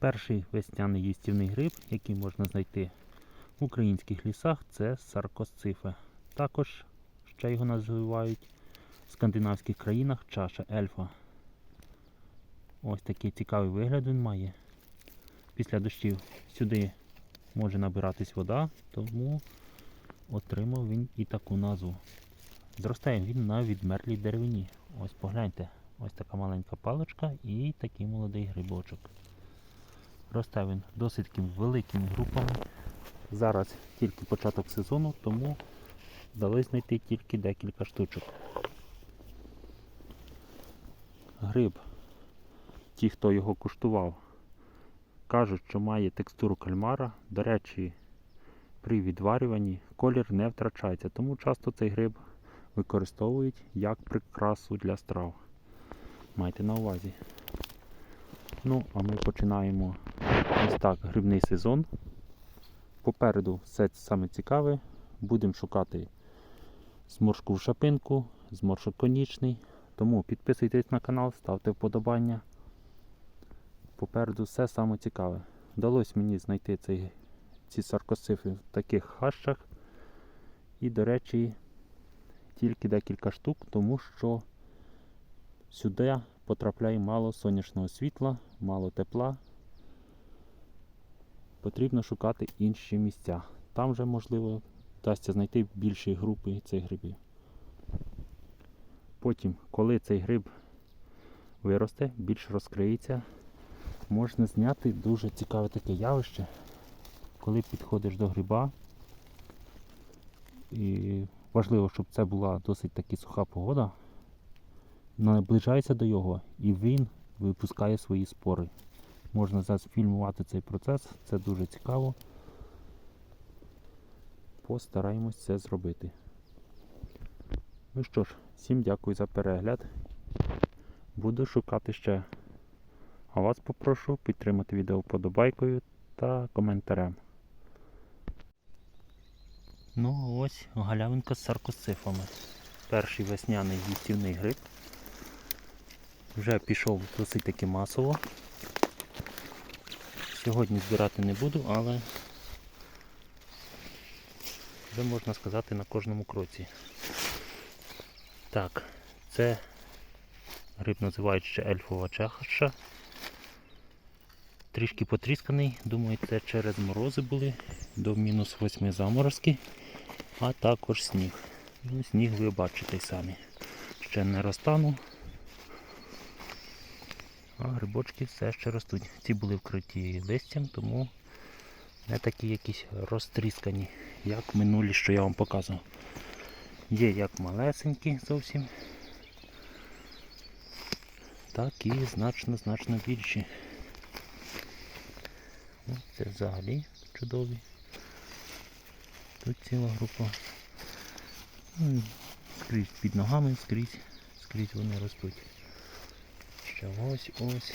Перший весняний їстівний гриб, який можна знайти в українських лісах, це саркосцифе. Також ще його називають в скандинавських країнах чаша ельфа. Ось такий цікавий вигляд він має. Після дощів сюди може набиратись вода, тому отримав він і таку назву. Зростає він на відмерлій деревині. Ось погляньте, ось така маленька паличка і такий молодий грибочок. Росте він досить великими групами. Зараз тільки початок сезону, тому вдалося знайти тільки декілька штучок. Гриб, ті, хто його куштував, кажуть, що має текстуру кальмара. До речі, при відварюванні колір не втрачається, тому часто цей гриб використовують як прикрасу для страв. Майте на увазі. Ну, а ми починаємо ось так грибний сезон. Попереду все саме цікаве. Будемо шукати зморшку в шапинку, зморшок конічний. Тому підписуйтесь на канал, ставте вподобання. Попереду все саме цікаве. Вдалося мені знайти цей, ці саркосифи в таких хащах. І, до речі, тільки декілька штук, тому що сюди потрапляє мало сонячного світла, мало тепла. Потрібно шукати інші місця. Там вже можливо вдасться знайти більші групи цих грибів. Потім, коли цей гриб виросте, більш розкриється, можна зняти дуже цікаве таке явище, коли підходиш до гриба. І важливо, щоб це була досить таки суха погода. Наближається до його і він випускає свої спори. Можна зафільмувати цей процес, це дуже цікаво. Постараємось це зробити. Ну що ж, всім дякую за перегляд. Буду шукати ще. А вас попрошу підтримати відео вподобайкою та коментарем. Ну ось галявинка з саркосифами. Перший весняний їстівний гриб. Вже пішов досить таки масово. Сьогодні збирати не буду, але вже можна сказати на кожному кроці. Так, це гриб називають ще ельфова чаша. Трішки потрісканий, думаю, це через морози були до мінус 8 заморозки, а також сніг. Ну, сніг ви бачите самі. Ще не розтану. А грибочки все ще ростуть. Ці були вкриті листям, тому не такі якісь розтріскані, як минулі, що я вам показував. Є як малесенькі зовсім, так і значно-значно більші. Ну, Це взагалі чудові. Тут ціла група. Ну, скрізь під ногами, скрізь, скрізь вони ростуть. Ось ось.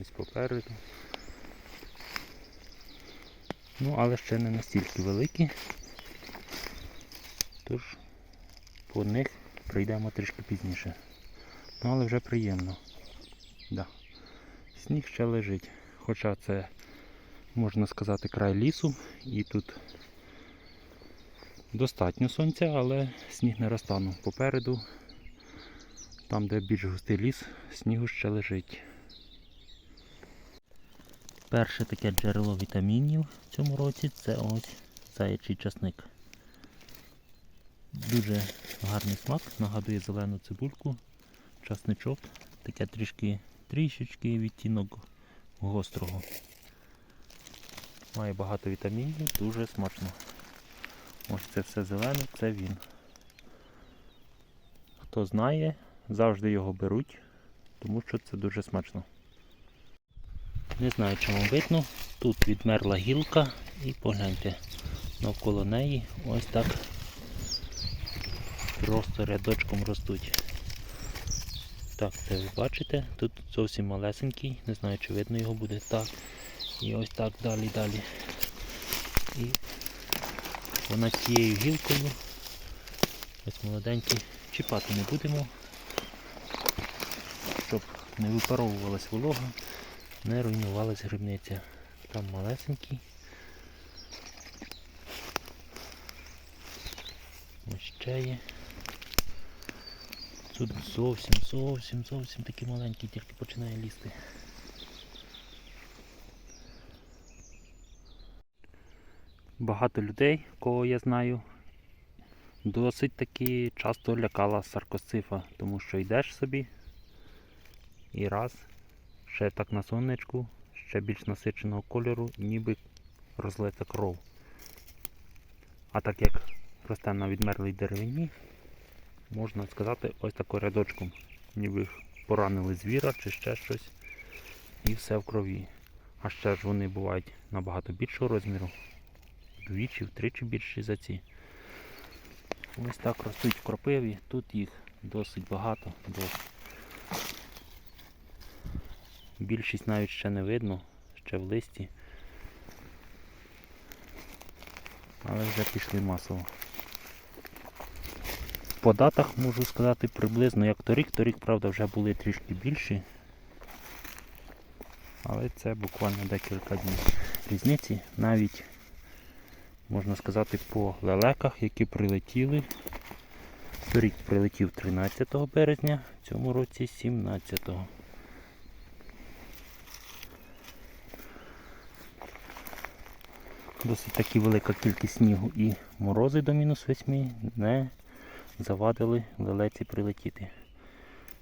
Ось попереду. Ну, але ще не настільки великі. Тож по них прийдемо трішки пізніше. Ну, але вже приємно. Да. Сніг ще лежить. Хоча це, можна сказати, край лісу і тут достатньо сонця, але сніг не розтанув. Попереду там, де більш густий ліс, снігу ще лежить. Перше таке джерело вітамінів в цьому році це ось заячий часник. Дуже гарний смак, нагадує зелену цибульку, часничок, таке трішки трішечки відтінок гострого. Має багато вітамінів, дуже смачно. Ось це все зелене, це він. Хто знає, завжди його беруть, тому що це дуже смачно. Не знаю, вам видно. Тут відмерла гілка і погляньте, навколо неї ось так просто рядочком ростуть. Так, це ви бачите, тут зовсім малесенький, не знаю, чи видно його буде так. І ось так далі, далі. І вона цією гілкою. Ось молоденькі. Чіпати не будемо, щоб не випаровувалась волога, не руйнувалась грибниця. Там малесенький. Ось ще є. Тут зовсім, зовсім, зовсім такий маленький, тільки починає лізти. Багато людей, кого я знаю, досить таки часто лякала саркоцифа, тому що йдеш собі і раз, ще так на сонечку, ще більш насиченого кольору, ніби розлита кров. А так як росте на відмерлій деревині, можна сказати ось таким рядочком, ніби поранили звіра чи ще щось, і все в крові. А ще ж вони бувають набагато більшого розміру, вдвічі, втричі більші за ці. Ось так ростуть в кропиві, тут їх досить багато. Досить. Більшість навіть ще не видно, ще в листі. Але вже пішли масово. По датах можу сказати приблизно як торік. Торік, правда, вже були трішки більші. Але це буквально декілька днів різниці. Навіть можна сказати по лелеках, які прилетіли. Торік прилетів 13 березня, в цьому році 17. Досить таки велика кількість снігу і морози до мінус 8 не завадили лелеці прилетіти.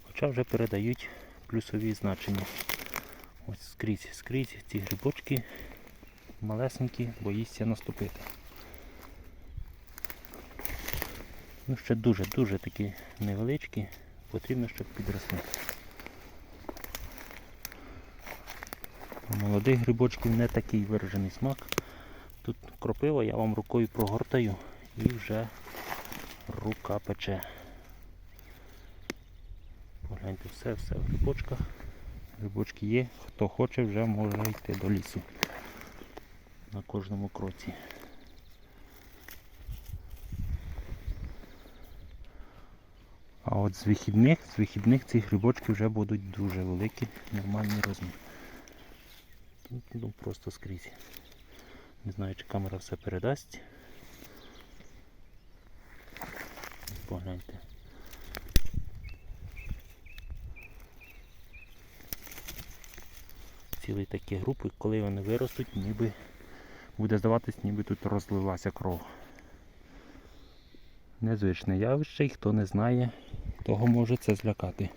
Хоча вже передають плюсові значення. Ось скрізь, скрізь ці грибочки малесенькі, боїться наступити. Ну, ще дуже-дуже такі невеличкі, потрібно, щоб підросли. У молодих грибочків не такий виражений смак. Тут кропива, я вам рукою прогортаю і вже рука пече. Погляньте, все, все в грибочках. Грибочки є, хто хоче, вже може йти до лісу на кожному кроці. А от з вихідних, з вихідних ці грибочки вже будуть дуже великі, нормальний розмір. Тут, Ну, просто скрізь. Не знаю, чи камера все передасть. Погляньте. Цілі такі групи, коли вони виростуть, ніби буде здаватись, ніби тут розлилася кров. Незвичне явище, і хто не знає, того може це злякати.